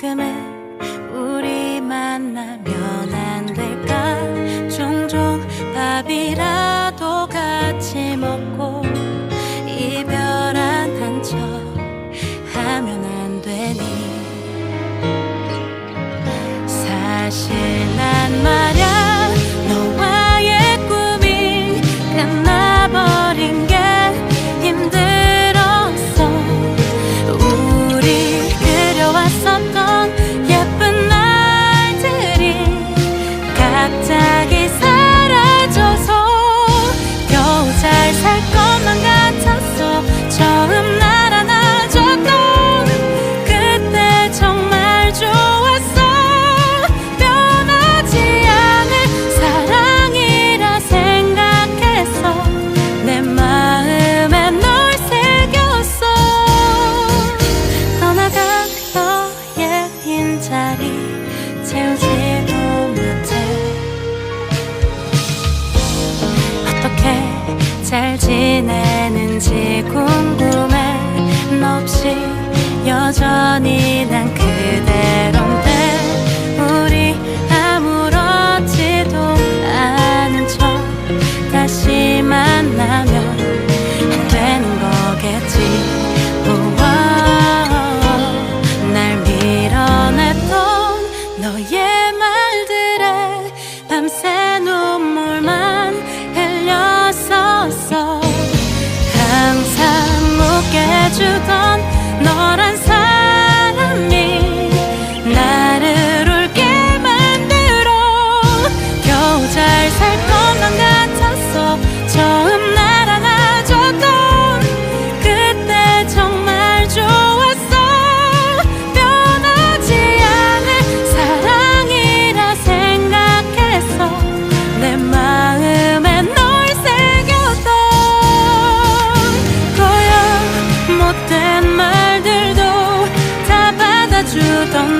가끔은 우리 만나면 안 될까? 종종 밥이라 채우지도 못해 어떻게 잘 지내는지 궁금해. 너 없이 여전히 Say. 던